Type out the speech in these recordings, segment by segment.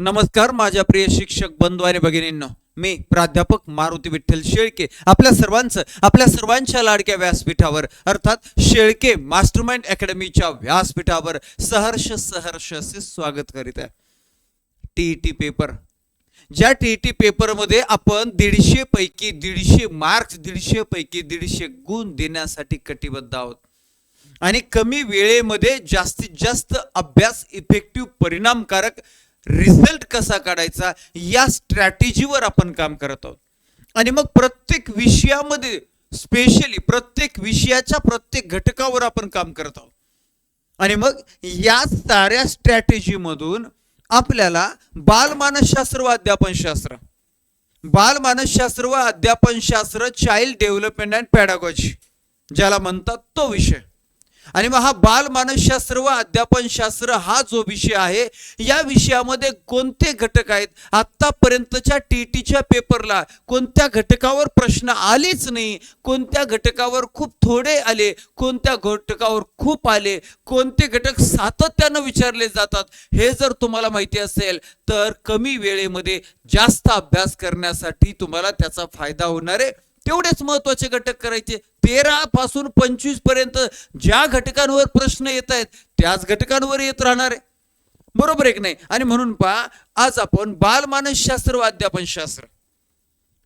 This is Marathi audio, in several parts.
नमस्कार माझ्या प्रिय शिक्षक बंधू आणि भगिनींनो. मी प्राध्यापक मारुती विठ्ठल शेळके आपल्या सर्वांचं आपल्या सर्वांच्या लाडक्या व्यासपीठावर अर्थात शेळके मास्टरमाइंड अकॅडमीच्या व्यासपीठावर सहर्ष सहर्ष असे स्वागत करीत आहे. टी टी पेपर ज्या टी टी पेपरमध्ये आपण दीडशे पैकी दीडशे मार्क्स दीडशे पैकी दीडशे गुण देण्यासाठी कटिबद्ध आहोत. आणि कमी वेळेमध्ये जास्तीत जास्त अभ्यास इफेक्टिव्ह परिणामकारक रिझल्ट कसा काढायचा या स्ट्रॅटेजीवर आपण काम करत आहोत. आणि मग प्रत्येक विषयामध्ये स्पेशली प्रत्येक विषयाच्या प्रत्येक घटकावर आपण काम करत आहोत. आणि मग या साऱ्या स्ट्रॅटेजीमधून आपल्याला बालमानसशास्त्र व अध्यापनशास्त्र बालमानसशास्त्र व अध्यापनशास्त्र चाइल्ड डेव्हलपमेंट अँड पॅडागॉजी ज्याला म्हणतात तो विषय. आणि मग हा बालमानसशास्त्र व अध्यापनशास्त्र हा जो विषय आहे या विषयामध्ये कोणते घटक आहेत? आत्तापर्यंतच्या टी टीच्या पेपरला कोणत्या घटकावर प्रश्न आलेच नाही कोणत्या घटकावर खूप थोडे आले कोणत्या घटकावर खूप आले कोणते घटक सातत्यानं विचारले जातात हे जर तुम्हाला माहिती असेल तर कमी वेळेमध्ये जास्त अभ्यास करण्यासाठी तुम्हाला त्याचा फायदा होणार आहे. तेवढेच महत्त्वाचे घटक करायचे. तेरा पासून पंचवीसपर्यंत ज्या घटकांवर प्रश्न येत आहेत त्याच घटकांवर येत राहणार आहे. बरोबर एक नाही? आणि म्हणून पहा आज आपण बालमानसशास्त्र व अध्यापनशास्त्र.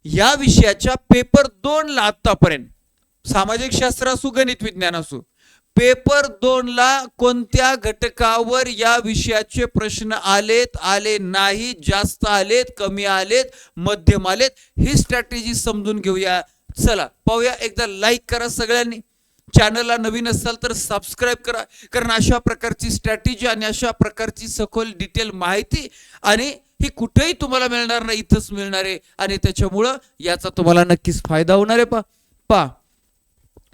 या विषयाच्या पेपर दोन ला आतापर्यंत. सामाजिक शास्त्र असू गणित विज्ञान असू पेपर दोनला कोणत्या घटकावर या विषयाचे प्रश्न आलेत आले नाही जास्त आलेत कमी आलेत मध्यम आलेत ही स्ट्रॅटेजी समजून घेऊया. चला पाहूया एकदा लाईक करा सगळ्यांनी. चॅनलला नवीन असाल तर सबस्क्राईब करा कारण अशा प्रकारची स्ट्रॅटेजी आणि अशा प्रकारची सखोल डिटेल माहिती आणि ही कुठेही तुम्हाला मिळणार नाही इथंच मिळणार आहे. आणि त्याच्यामुळं याचा तुम्हाला नक्कीच फायदा होणार आहे. पा पा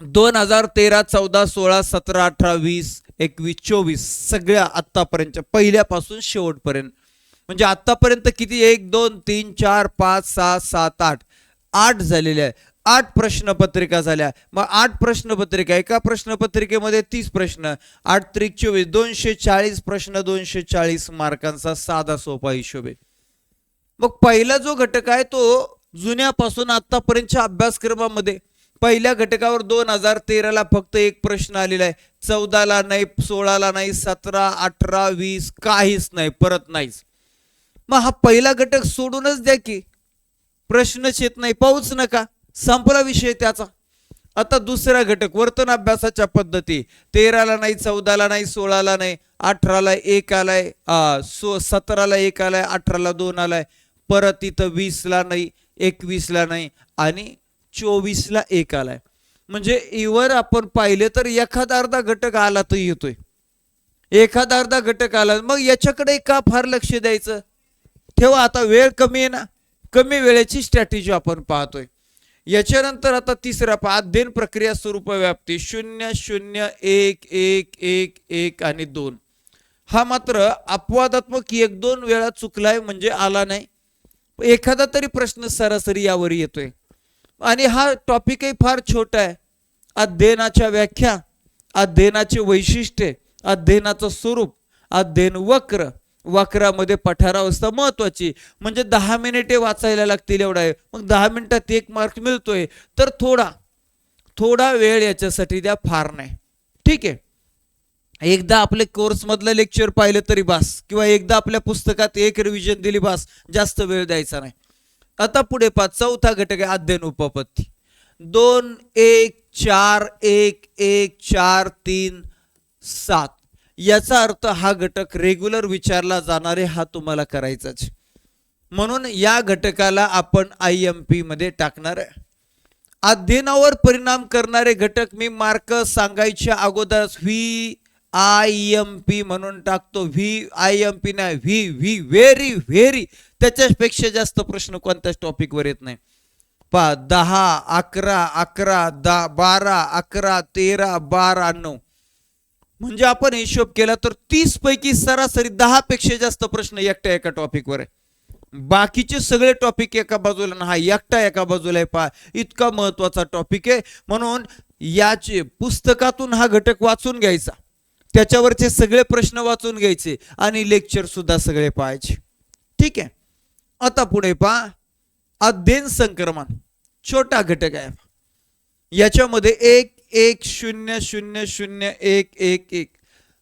दोन हजार तेरा चौदा सोळा सतरा अठरा वीस एकवीस चोवीस सगळ्या आत्तापर्यंतच्या पहिल्यापासून शेवटपर्यंत. म्हणजे आत्तापर्यंत किती? एक दोन तीन चार पाच सहा सात आठ. आठ झालेले आहे. आठ प्रश्नपत्रिका झाल्या. मग आठ प्रश्नपत्रिका एका प्रश्नपत्रिकेमध्ये तीस प्रश्न. आठ त्रिक चोवीस दोनशे चाळीस प्रश्न दोनशे चाळीस मार्कांचा साधा सोपा हिशोब आहे. मग पहिला जो घटक आहे तो जुन्यापासून आतापर्यंतच्या अभ्यासक्रमामध्ये. पहिल्या घटकावर दोन हजार तेराला फक्त एक प्रश्न आलेला आहे. चौदाला नाही सोळाला नाही सतरा अठरा वीस काहीच नाही परत नाहीच. मग हा पहिला घटक सोडूनच द्या की. प्रश्नच येत नाही पाहूच नका. संपला विषय त्याचा. आता दुसरा घटक वर्तन अभ्यासाच्या पद्धती. तेराला नाही चौदाला नाही सोळाला नाही अठराला एक आलाय सो सतराला एक आलाय अठराला दोन आलाय. परत इथं वीसला नाही एकवीसला नाही आणि चोवीसला एक आलाय. म्हणजे इवर आपण पाहिले तर एखादा अर्धा घटक आला तर येतोय. एखादा अर्धा घटक आला मग याच्याकडे का फार लक्ष द्यायचं? ठेवा आता वेळ कमी आहे ना. कमी वेळेची स्ट्रॅटेजी आपण पाहतोय. याच्यानंतर आता तिसरा पहा अध्ययन प्रक्रिया स्वरूप व्याप्ती शून्य शून्य एक एक एक एक आणि दोन. हा मात्र अपवादात्मक एक दोन वेळा चुकलाय म्हणजे आला नाही. एखादा तरी प्रश्न सरासरी यावर येतोय. आणि हा टॉपिकही फार छोटा आहे. अध्ययनाच्या व्याख्या अध्ययनाचे वैशिष्ट्ये अध्ययनाचं स्वरूप अध्ययन वक्र वक्रामध्ये पठारावस्था महत्वाची म्हणजे दहा मिनिटे वाचायला लागतील एवढा आहे मग दहा मिनिटात एक मार्क मिळतोय. तर थोडा थोडा वेळ याच्यासाठी द्या फार नाही. ठीक आहे? एकदा आपले कोर्समधलं लेक्चर पाहिलं तरी बास. किंवा एकदा आपल्या पुस्तकात एक रिव्हिजन दिली बास जास्त वेळ द्यायचा नाही. आता पुढे पहा चौथा घटक आहे अध्ययन उपपत्ती. दोन एक चार एक एक चार तीन सात. याचा अर्थ हा घटक रेग्युलर विचारला जाणारे हा तुम्हाला करायचाच. म्हणून या घटकाला आपण आय एम पी मध्ये टाकणार आहे. अध्ययनावर परिणाम करणारे घटक मी मार्क सांगायच्या अगोदर व्ही आय एम पी म्हणून टाकतो. व्ही आय एम पी नाही व्ही व्ही व्हेरी व्हेरी. त्याच्यापेक्षा जास्त प्रश्न कोणत्याच टॉपिकवर येत नाही. पा दहा अकरा अकरा दहा बारा अकरा तेरा बारा नऊ. म्हणजे आपण हिशोब केला तर तीस पैकी सरासरी दहा पेक्षा जास्त प्रश्न एकट्या एका टॉपिकवर आहे. बाकीचे सगळे टॉपिक एका बाजूला ना हा एकटा एका बाजूला आहे पहा. इतका महत्त्वाचा टॉपिक आहे. म्हणून याचे पुस्तकातून हा घटक वाचून घ्यायचा. त्याच्यावरचे सगळे प्रश्न वाचून घ्यायचे आणि लेक्चर सुद्धा सगळे पाहायचे. ठीक आहे? आता पुढे पहा. अध्ययन संक्रमण. छोटा घटक आहे. याच्यामध्ये एक एक शून्य शून्य शून्य एक एक एक.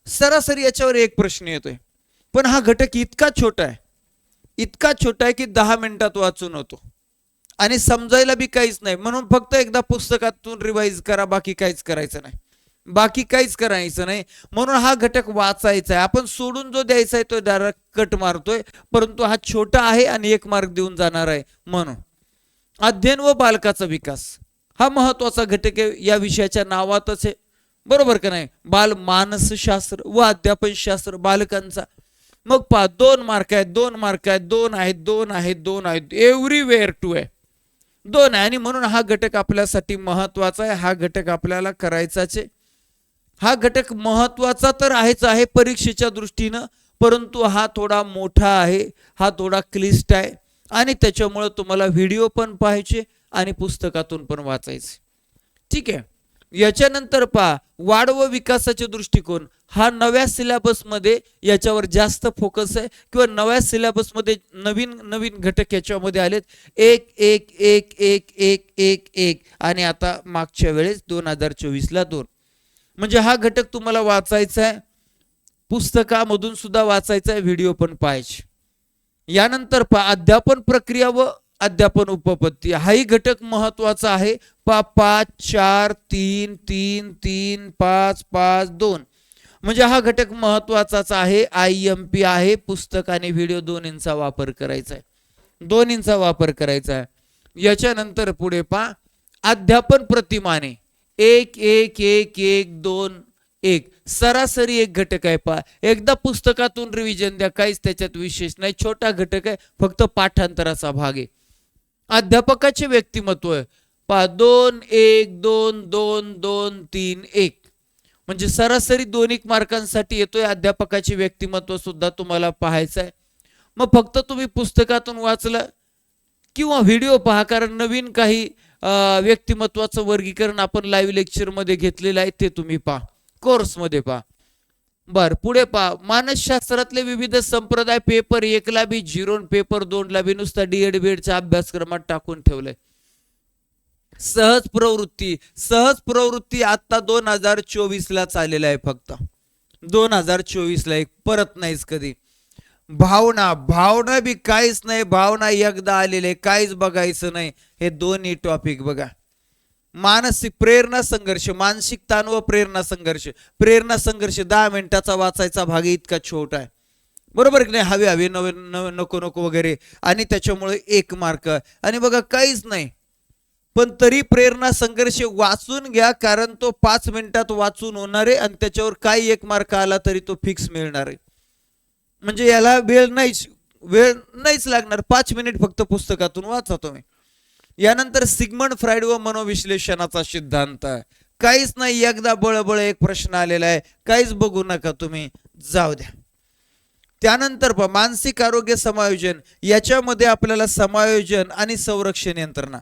सरासरी याच्यावर एक प्रश्न येतोय. पण हा घटक इतका छोटा आहे. इतका छोटा आहे की दहा मिनिटात वाचून होतो. आणि समजायला बी काहीच नाही. म्हणून फक्त एकदा पुस्तकातून रिवाईज करा बाकी काहीच करायचं नाही. बाकी काहीच करायचं नाही. म्हणून हा घटक वाचायचा आहे. आपण सोडून जो द्यायचा आहे तो डायरेक्ट कट मारतोय. परंतु हा छोटा आहे आणि एक मार्क देऊन जाणार आहे म्हणून. अध्ययन व बालकाचा विकास. हा महत्त्वाचा घटक आहे. या विषयाच्या नावातच आहे. बरोबर का नाही? बाल मानसशास्त्र व अध्यापनशास्त्र बालकांचा. मग पहा दोन मार्क आहेत दोन मार्क आहेत दोन आहेत दोन आहेत दोन आहेत. एव्हरीवेअर टू आहे. दोन आहे आणि म्हणून हा घटक आपल्यासाठी महत्त्वाचा आहे. हा घटक आपल्याला करायचाच आहे. हा घटक महत्त्वाचा तर आहेच आहे परीक्षेच्या दृष्टीनं परंतु हा थोडा मोठा आहे हा थोडा क्लिष्ट आहे. आणि त्याच्यामुळं तुम्हाला व्हिडिओ पण पाहायचे आणि पुस्तकातून पण वाचायचे. ठीक आहे. याच्यानंतर पहा वाढ व विकासाचे दृष्टिकोन हा नव्या सिलेबसमध्ये याच्यावर जास्त फोकस आहे किंवा नव्या सिलेबसमध्ये नवीन नवीन घटक याच्यामध्ये आलेत. एक एक एक एक एक एक एक. आणि आता मागच्या वेळेस दोन हजार चोवीसला दोन. म्हणजे हा घटक तुम्हाला वाचायचा आहे पुस्तकामधून सुद्धा वाचायचा आहे व्हिडिओ पण पाहायचे. यानंतर पा अध्यापन प्रक्रिया व अध्यापन उपपत्ती. हाही घटक महत्त्वाचा आहे. पा पाच चार तीन तीन तीन पाच पाच दोन. म्हणजे हा घटक महत्वाचाच आहे. आय एम पी आहे. पुस्तक आणि व्हिडिओ दोन्हींचा वापर करायचा आहे दोन्हींचा वापर करायचा आहे याच्यानंतर पुढे पहा अध्यापन प्रतिमाने. एक एक एक एक दोन एक. सरासरी एक घटक आहे पहा. एकदा पुस्तकातून रिव्हिजन द्या काहीच त्याच्यात विशेष नाही. छोटा घटक आहे फक्त पाठांतराचा भाग आहे. अध्यापकाचे व्यक्तिमत्व आहे. पहा दोन एक दोन दोन दोन तीन एक. म्हणजे सरासरी दोन एक मार्कांसाठी येतोय अध्यापकाचे व्यक्तिमत्व सुद्धा तुम्हाला पाहायचं आहे. मग फक्त तुम्ही पुस्तकातून वाचलं किंवा व्हिडिओ पहा कारण नवीन काही व्यक्तिमत्वाचं वर्गीकरण आपण लाईव्ह लेक्चरमध्ये घेतलेलं आहे ते तुम्ही पहा. कोर्समध्ये पहा. बर पुढे पहा. मानसशास्त्रातले विविध संप्रदाय पेपर एकला बी झिरो पेपर दोनला बी नुसता डीएड बीएडच्या अभ्यासक्रमात टाकून ठेवलंय. सहज प्रवृत्ती सहज प्रवृत्ती आता दोन हजार चोवीस ला चालेला आहे फक्त. दोन हजार चोवीस ला एक परत नाहीच कधी. भावना भावना बी काहीच नाही भावना एकदा आलेले काहीच बघायचं नाही. हे दोन्ही टॉपिक बघा. मानसिक प्रेरणा संघर्ष मानसिक ताण व प्रेरणा संघर्ष. प्रेरणा संघर्ष दहा मिनिटाचा वाचायचा भाग इतका छोटा आहे. बरोबर की नाही? हवे हवे नवे नको नको वगैरे. आणि त्याच्यामुळे एक मार्क आणि बघा काहीच नाही. पण तरी प्रेरणा संघर्ष वाचून घ्या कारण तो पाच मिनिटात वाचून होणार आहे आणि त्याच्यावर काही एक मार्क आला तरी तो फिक्स मिळणार आहे. म्हणजे याला वेळ नाहीच वेळ नाहीच लागणार. पाच मिनिट फक्त पुस्तकातून वाचा तुम्ही. यानंतर सिगमंड फ्राईड व मनोविश्लेषणाचा सिद्धांत. आहे. काहीच नाही एकदा बळबळ एक प्रश्न आलेला आहे. काहीच बघू नका तुम्ही. जाऊ द्या. त्यानंतर मानसिक आरोग्य समायोजन. याच्यामध्ये आपल्याला समायोजन आणि संरक्षण यंत्रणा.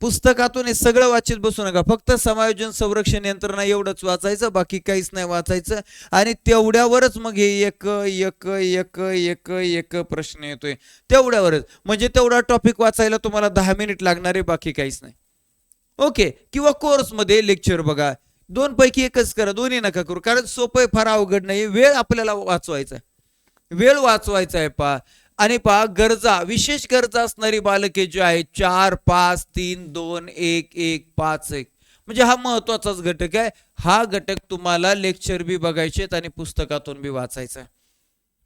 पुस्तकातून हे सगळं वाचित बसू नका. फक्त समायोजन संरक्षण यंत्रणा एवढंच वाचायचं बाकी काहीच नाही वाचायचं. आणि तेवढ्यावरच मग हे एक एक एक एक एक प्रश्न येतोय. तेवढ्यावरच. म्हणजे तेवढा टॉपिक वाचायला तुम्हाला दहा मिनिट लागणार आहे बाकी काहीच नाही. ओके. किंवा कोर्समध्ये लेक्चर बघा. दोन पैकी एकच करा. दोन्ही नका करू. कारण सोपं आहे फार अवघड नाही. वेळ आपल्याला वाचवायचा वेळ वाचवायचा आहे पा आणि पहा गरजा विशेष गरजा असणारी बालके जी आहेत चार पाच तीन दोन एक एक पाच एक. म्हणजे हा महत्वाचाच घटक आहे. हा घटक तुम्हाला लेक्चर बी बघायचे आहेत आणि पुस्तकातून बी वाचायचा आहे.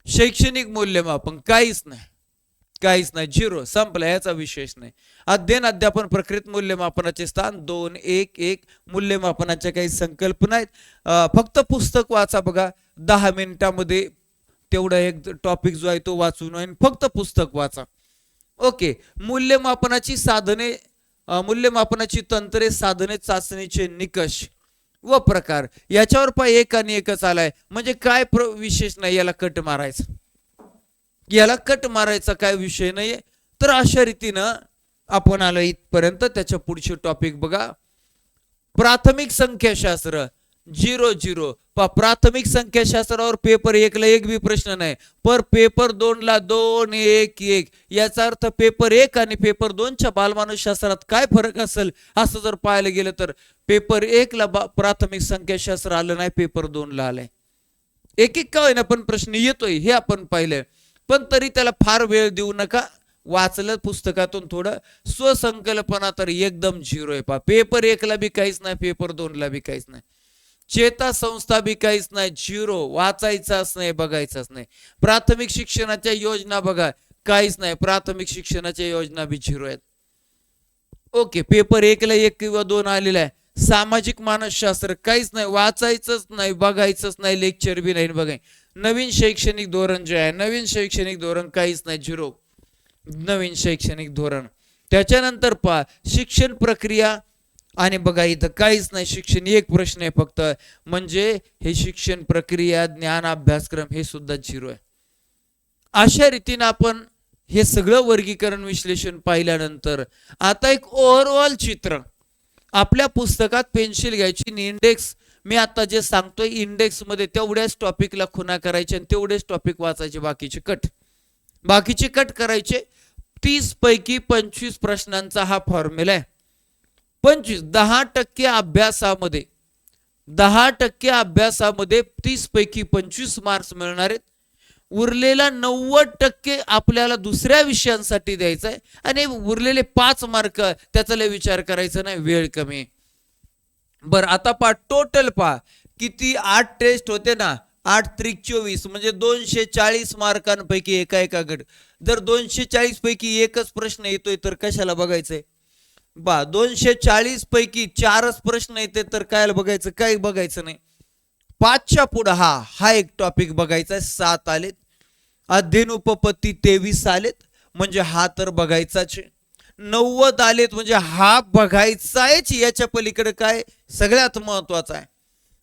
शैक्षणिक मूल्यमापन काहीच नाही. काहीच नाही. झिरो. संपला. याचा विशेष नाही. अध्ययन अध्यापन प्रक्रियेत मूल्यमापनाचे स्थान दोन एक एक. मूल्यमापनाच्या काही संकल्पना आहेत फक्त पुस्तक वाचा बघा. दहा मिनिटामध्ये तेवढा एक टॉपिक जो आहे तो वाचून आणि फक्त पुस्तक वाचा. ओके मूल्यमापनाची साधने मूल्यमापनाची तंत्रे साधने चाचणीचे निकष व प्रकार याच्यावर पाय एक आणि एकच आलाय. म्हणजे काय प्र विशेष नाही याला कट मारायचा. याला कट मारायचा काय विषय नाहीये. तर अशा रीतीनं आपण आलो इथपर्यंत. त्याच्या पुढचे टॉपिक बघा. प्राथमिक संख्याशास्त्र. झिरो झिरो पा प्राथमिक संख्याशास्त्रावर पेपर एकला एक बी प्रश्न नाही. पर पेपर दोनला दोन एक एक. याचा अर्थ पेपर एक आणि पेपर दोनच्या बालमानसशास्त्रात काय फरक असेल असं जर पाहायला गेलं तर पेपर एकला प्राथमिक संख्याशास्त्र आलं नाही पेपर दोनला आलंय. एक एक का होईना पण प्रश्न येतोय हे आपण पाहिलंय. पण तरी त्याला फार वेळ देऊ नका. वाचलं पुस्तकातून थोडं. स्वसंकल्पना तर एकदम झिरो आहे. पा पेपर एकला बी काहीच नाही पेपर दोनला बी काहीच नाही. चेता संस्था बी काहीच नाही झिरो वाचायचाच नाही बघायचाच नाही. प्राथमिक शिक्षणाच्या योजना बघा काहीच नाही. प्राथमिक शिक्षणाच्या योजना बी झिरो आहेत. ओके पेपर एकला एक किंवा दोन आलेला आहे. सामाजिक मानसशास्त्र काहीच नाही वाचायचंच नाही बघायचंच नाही लेक्चर बी नाही बघाय. नवीन शैक्षणिक धोरण जे आहे नवीन शैक्षणिक धोरण काहीच नाही झिरो. नवीन शैक्षणिक धोरण. त्याच्यानंतर पहा शिक्षण प्रक्रिया आणि बघा इथं काहीच नाही शिक्षण एक प्रश्न आहे फक्त. म्हणजे हे शिक्षण प्रक्रिया ज्ञान अभ्यासक्रम हे सुद्धा झिरो आहे. अशा रीतीने आपण हे सगळं वर्गीकरण विश्लेषण पाहिल्यानंतर आता एक ओव्हरऑल चित्र. आपल्या पुस्तकात पेन्सिल घ्यायची आणि इंडेक्स मी आता जे सांगतोय इंडेक्समध्ये तेवढ्याच टॉपिकला खुना करायचे आणि तेवढेच टॉपिक वाचायचे बाकीचे कट बाकीचे कट करायचे. तीस पैकी पंचवीस प्रश्नांचा हा फॉर्म्युला आहे. पंचवीस दहा टक्के अभ्यासामध्ये दहा टक्के अभ्यासामध्ये तीस पैकी पंचवीस मार्क्स मिळणार आहेत. उरलेला नव्वद टक्के आपल्याला दुसऱ्या विषयांसाठी द्यायचा आहे आणि उरलेले पाच मार्क त्याचा लय विचार करायचा नाही वेळ कमी बर आता पा टोटल पा किती आठ टेस्ट होते ना आठ त्रिक चोवीस म्हणजे दोनशे चाळीस मार्कांपैकी एका एका गट जर दोनशे चाळीस पैकी एकच प्रश्न येतोय तर कशाला बघायचंय? बा दोनशे चाळीस पैकी चारच प्रश्न येते तर काय बघायचं? काय बघायचं नाही. पाचच्या पुढं हा हा एक टॉपिक बघायचा आहे. सात आलेत. अध्ययन उपपत्ती तेवीस आलेत. म्हणजे हा तर बघायचाच नव्वद आलेत म्हणजे हा बघायचाच याच्या पलीकडे काय? सगळ्यात महत्त्वाचा आहे.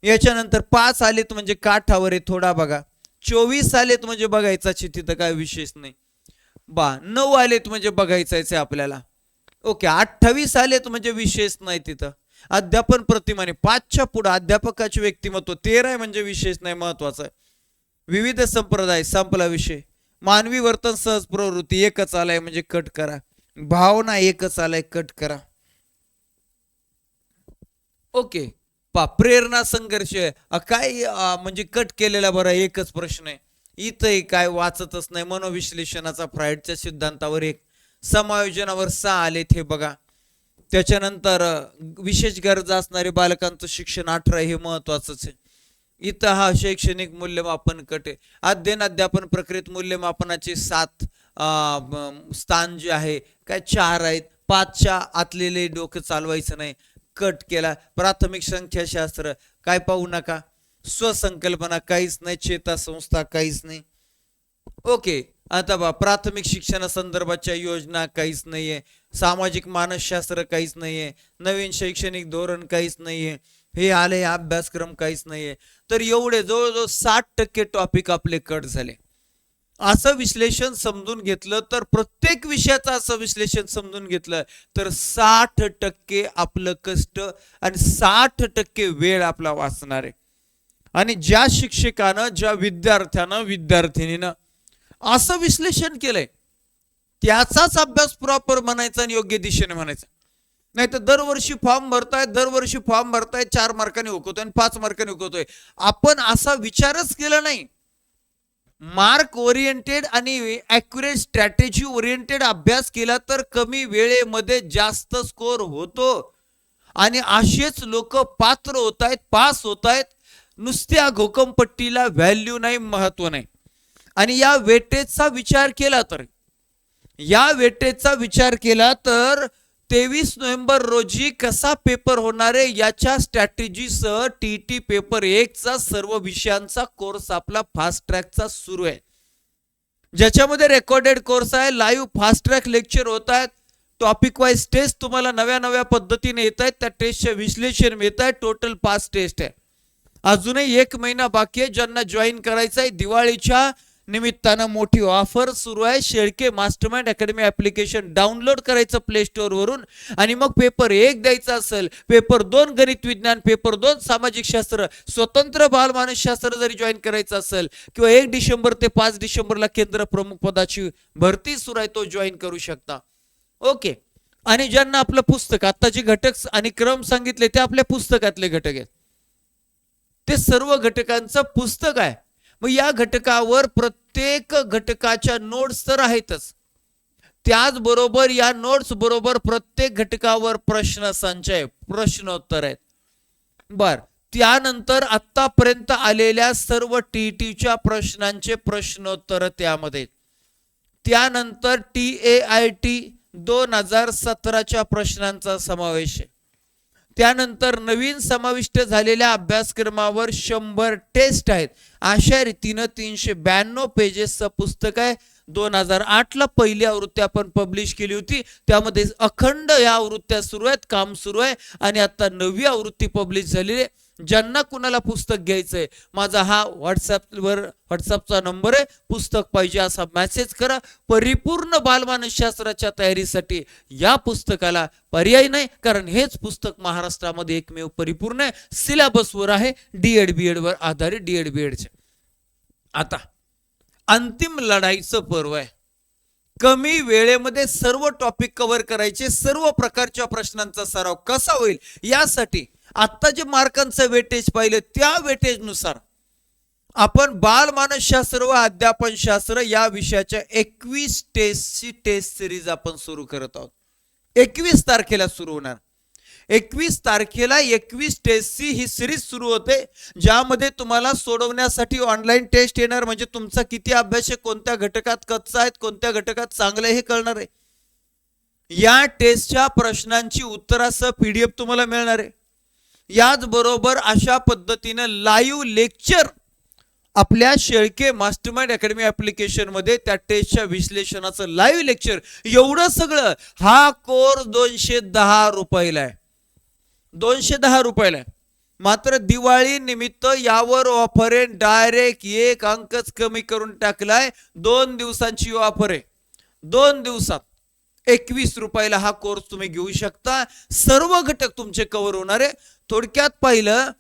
याच्यानंतर पाच आलेत म्हणजे काठावर आहे थोडा बघा. चोवीस आलेत म्हणजे बघायचाच तिथं काय विशेष नाही. बा नऊ आलेत म्हणजे बघायचाच आहे आपल्याला. ओके अठ्ठावीस आलेत म्हणजे विशेष नाही तिथं. अध्यापन प्रतिमाने पाचच्या पुढे अध्यापकाचे व्यक्तिमत्व तेरा आहे म्हणजे विशेष नाही महत्वाचं आहे. विविध संप्रदाय संपला विषय. मानवी वर्तन सहज प्रवृत्ती एकच आलाय म्हणजे कट करा. भावना एकच आलाय कट करा. ओके पा प्रेरणा संघर्ष काय म्हणजे कट केलेला बरा एकच प्रश्न आहे. इथंही काय वाचतच नाही मनोविश्लेषणाचा फ्रायडच्या सिद्धांतावर एक समायोजनावर सहा आलेत हे बघा. त्याच्यानंतर विशेष गरजा असणारे बालकांचं शिक्षण अठरा हे महत्वाचंच आहे. इथं हा शैक्षणिक मूल्यमापन कट आहे. अध्ययन अध्यापन प्रक्रियेत मूल्यमापनाचे सात स्थान जे आहे काय चार आहेत. पाचच्या आतलेले डोकं चालवायचं नाही. कट केला. प्राथमिक संख्याशास्त्र काय पाहू नका. स्वसंकल्पना काहीच नाही. चेता संस्था काहीच नाही. ओके. आता बा प्राथमिक शिक्षणासंदर्भाच्या योजना काहीच नाहीये. सामाजिक मानसशास्त्र काहीच नाहीये. नवीन शैक्षणिक धोरण काहीच नाहीये. हे आले अभ्यासक्रम काहीच नाहीये. तर एवढे जवळजवळ साठ टक्के टॉपिक आपले कट झाले. असं विश्लेषण समजून घेतलं तर प्रत्येक विषयाचं असं विश्लेषण समजून घेतलं तर साठ टक्के आपलं कष्ट आणि साठ टक्के वेळ आपला वाचणार. आहे आणि ज्या शिक्षकानं ज्या विद्यार्थ्यानं विद्यार्थिनीनं असं विश्लेषण केलंय. त्याचाच अभ्यास प्रॉपर म्हणायचा आणि योग्य दिशेने म्हणायचा. नाही तर दरवर्षी फॉर्म भरताय दरवर्षी फॉर्म भरताय चार मार्काने उकवतोय आणि पाच मार्काने उकवतोय आपण असा विचारच केला नाही. मार्क ओरिएंटेड आणि ॲक्युरेट स्ट्रॅटेजी ओरिएंटेड अभ्यास केला तर कमी वेळेमध्ये जास्त स्कोर होतो. आणि असेच लोक पात्र होत आहेत पास होत आहेत नुसत्या घोकमपट्टीला व्हॅल्यू नाही महत्त्व नाही. आणि या वेटेजचा विचार केला तर या वेटेजचा विचार केला तर तेवीस नोव्हेंबर रोजी कसा पेपर होणार आहे याच्या स्ट्रॅटेजीसह टी टी पेपर एकचा सर्व विषयांचा कोर्स आपला फास्ट ट्रॅकचा सुरू आहे. ज्याच्यामध्ये रेकॉर्डेड कोर्स आहे लाईव्ह फास्ट ट्रॅक लेक्चर होत आहेत. टॉपिक वाईज टेस्ट तुम्हाला नव्या नव्या पद्धतीने येत आहेत. त्या टेस्टचे विश्लेषण मिळत आहे. टोटल पाच टेस्ट आहे. अजूनही एक महिना बाकी आहे. ज्यांना जॉईन करायचं आहे दिवाळीच्या निमित्तानं मोठी ऑफर सुरू आहे. Shelke mastermind academy application download करायचं प्ले स्टोअर वरून. आणि मग पेपर एक द्यायचा असेल पेपर दोन गणित विज्ञान पेपर दोन सामाजिक शास्त्र स्वतंत्र बालमानसशास्त्र जरी जॉईन करायचं असेल किंवा एक डिसेंबर ते पाच डिसेंबरला केंद्र प्रमुख पदाची भरती सुरू आहे तो जॉईन करू शकता. ओके आणि ज्यांना आपलं पुस्तक आता जे घटक आणि क्रम सांगितले ते आपल्या पुस्तकातले घटक आहेत. ते सर्व घटकांचं पुस्तक आहे. मग या घटकावर प्रत्येक घटकाच्या नोट्स तर आहेतच. त्याचबरोबर या नोट्स बरोबर प्रत्येक घटकावर प्रश्न संचय प्रश्नोत्तर आहेत. बर त्यानंतर आतापर्यंत आलेल्या सर्व टी टीच्या प्रश्नांचे प्रश्नोत्तर त्यामध्ये त्यानंतर टी ए आय टी दोन हजार सतराच्या प्रश्नांचा समावेश आहे. त्यानंतर नवीन समाविष्ट झालेल्या अभ्यासक्रमावर शंभर टेस्ट आहेत. अशा रीतीनं तीनशे ब्याण्णव पेजेसचं पुस्तक आहे. दोन हजार आठला पहिली आवृत्ती आपण पब्लिश केली होती. त्यामध्ये अखंड या आवृत्त्या सुरू आहेत काम सुरू आहे आणि आता नवी आवृत्ती पब्लिश झालेली आहे. ज्यांना कुणाला पुस्तक घ्यायचंय माझा हा व्हॉट्सअपवर व्हॉट्सअपचा नंबर आहे. पुस्तक पाहिजे असा मेसेज करा. परिपूर्ण बालमानसशास्त्राच्या तयारीसाठी या पुस्तकाला पर्याय नाही कारण हेच पुस्तक महाराष्ट्रामध्ये एकमेव परिपूर्ण आहे. सिलेबसवर आहे डीएड बीएड वर आधारित डीएड बीएडचे आता अंतिम लढाईचं पर्व आहे. कमी वेळेमध्ये सर्व टॉपिक कव्हर करायचे सर्व प्रकारच्या प्रश्नांचा सराव कसा होईल यासाठी आत्ता जे मार्कांचं वेटेज पाहिलं त्या वेटेजनुसार आपण बालमानसशास्त्र व अध्यापन शास्त्र या विषयाच्या एकवीस टेस्टची टेस्ट सिरीज आपण सुरू करत आहोत. एकवीस तारखेला सुरू होणार. एकवीस तारखेला एकवीस टेस्टची ही सिरीज सुरू होते ज्यामध्ये तुम्हाला सोडवण्यासाठी ऑनलाईन टेस्ट येणार. म्हणजे तुमचा किती अभ्यास आहे कोणत्या घटकात कच्चा आहेत कोणत्या घटकात चांगलं आहे हे कळणार आहे. या टेस्टच्या प्रश्नांची उत्तरासह पीडीएफ तुम्हाला मिळणार आहे. याचबरोबर अशा पद्धतीनं लाईव्ह लेक्चर आपल्या शेळके मास्टरमाइंड अकॅडमी ऍप्लिकेशनमध्ये त्या टेस्टच्या विश्लेषणाचं लाईव्ह लेक्चर एवढं सगळं हा कोर्स दोनशे दहा रुपयाला आहे. दोनशे दहा रुपयाला आहे. मात्र दिवाळी निमित्त यावर ऑफर आहे. डायरेक्ट एक अंकच कमी करून टाकलाय. दोन दिवसांची ऑफर आहे. दोन दिवसात एकवीस रुपयाला हा कोर्स तुम्ही घेऊ शकता. सर्व घटक तुमचे कव्हर होणार आहे. थोडक्यात पाहिलं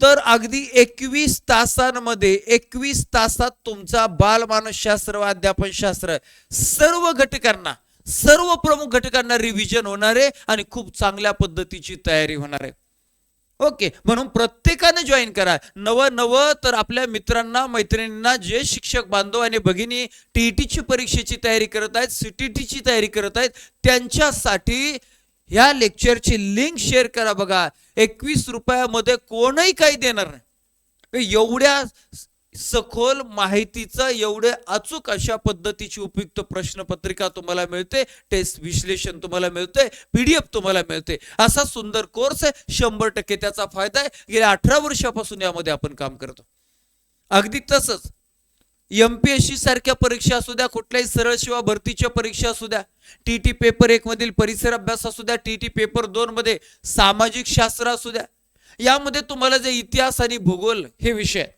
तर अगदी एकवीस तासांमध्ये एकवीस तासात तुमचा बालमानसशास्त्र व अध्यापनशास्त्र सर्व घटकांना सर्व प्रमुख घटकांना रिव्हिजन होणार आहे आणि खूप चांगल्या पद्धतीची तयारी होणार. आहे ओके म्हणून प्रत्येकाने जॉईन करा. नवं नवं तर आपल्या मित्रांना मैत्रिणींना जे शिक्षक बांधव आणि भगिनी टीईटीची परीक्षेची तयारी करत आहेत सीटीटीची तयारी करत आहेत त्यांच्यासाठी ह्या लेक्चरची लिंक शेअर करा बघा. एकवीस रुपयामध्ये कोणही काही देणार नाही. एवढ्या सखोल माहितीचं एवढे अचूक अशा पद्धतीची उपयुक्त प्रश्नपत्रिका तुम्हाला मिळते टेस्ट विश्लेषण तुम्हाला मिळते पीडीएफ तुम्हाला मिळते. असा सुंदर कोर्स आहे शंभर टक्के त्याचा फायदा आहे. गेल्या अठरा वर्षापासून यामध्ये आपण काम करतो. अगदी तसंच एमपीएससी सारख्या परीक्षा असू द्या कुठल्याही सरळ सेवा भरतीच्या परीक्षा असू द्या टी टी पेपर एक मधील परिसर अभ्यास असू द्या टी टी पेपर दोन मध्ये सामाजिक शास्त्र असू द्या यामध्ये तुम्हाला जे इतिहास आणि भूगोल हे विषय आहेत,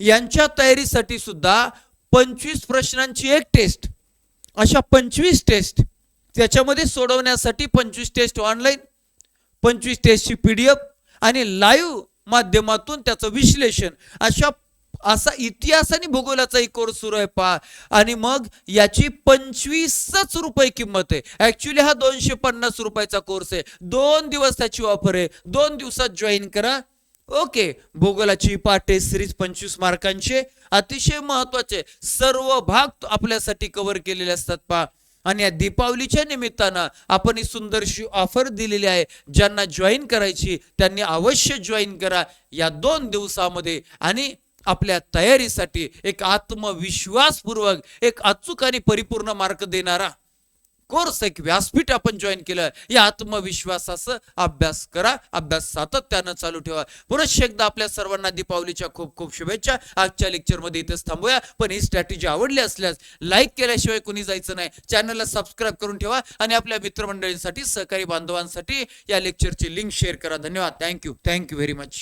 यांच्या तयारीसाठी सुद्धा पंचवीस प्रश्नांची एक टेस्ट अशा पंचवीस टेस्ट त्याच्यामध्ये सोडवण्यासाठी पंचवीस टेस्ट ऑनलाईन पंचवीस टेस्टची पीडीएफ आणि लाईव्ह माध्यमातून त्याचं विश्लेषण. अशा असा इतिहास आणि भूगोलाचाही कोर्स सुरू आहे पहा. आणि मग याची पंचवीसच रुपये किंमत आहे. ऍक्च्युली हा दोनशे पन्नास रुपयाचा कोर्स आहे. दोन दिवस त्याची ऑफर आहे. दोन दिवसात जॉईन करा. ओके भूगोलाची पाटे सिरीज पंचवीस मार्कांचे अतिशय महत्त्वाचे सर्व भाग आपल्यासाठी कव्हर केलेले असतात पा आणि या दीपावलीच्या निमित्तानं आपण ही सुंदरशी ऑफर दिलेली आहे. ज्यांना जॉईन करायची त्यांनी अवश्य जॉईन करा. या दोन दिवसामध्ये आणि आपल्या तयारीसाठी एक आत्मविश्वासपूर्वक एक अचूक आणि परिपूर्ण मार्क देणारा कोर्स एक व्यासपीठ आपण जॉईन केलं या आत्मविश्वासाचं अभ्यास करा. अभ्यास सातत्यानं चालू ठेवा. पुनश्च एकदा आपल्या सर्वांना दीपावलीच्या खूप खूप शुभेच्छा. आजच्या लेक्चरमध्ये इथेच थांबूया. पण ही स्ट्रॅटेजी आवडली असल्यास लाईक केल्याशिवाय कुणी जायचं नाही. चॅनलला सबस्क्राईब करून ठेवा आणि आपल्या मित्रमंडळींसाठी सहकारी बांधवांसाठी या लेक्चरची लिंक शेअर करा. धन्यवाद. Thank you thank you very much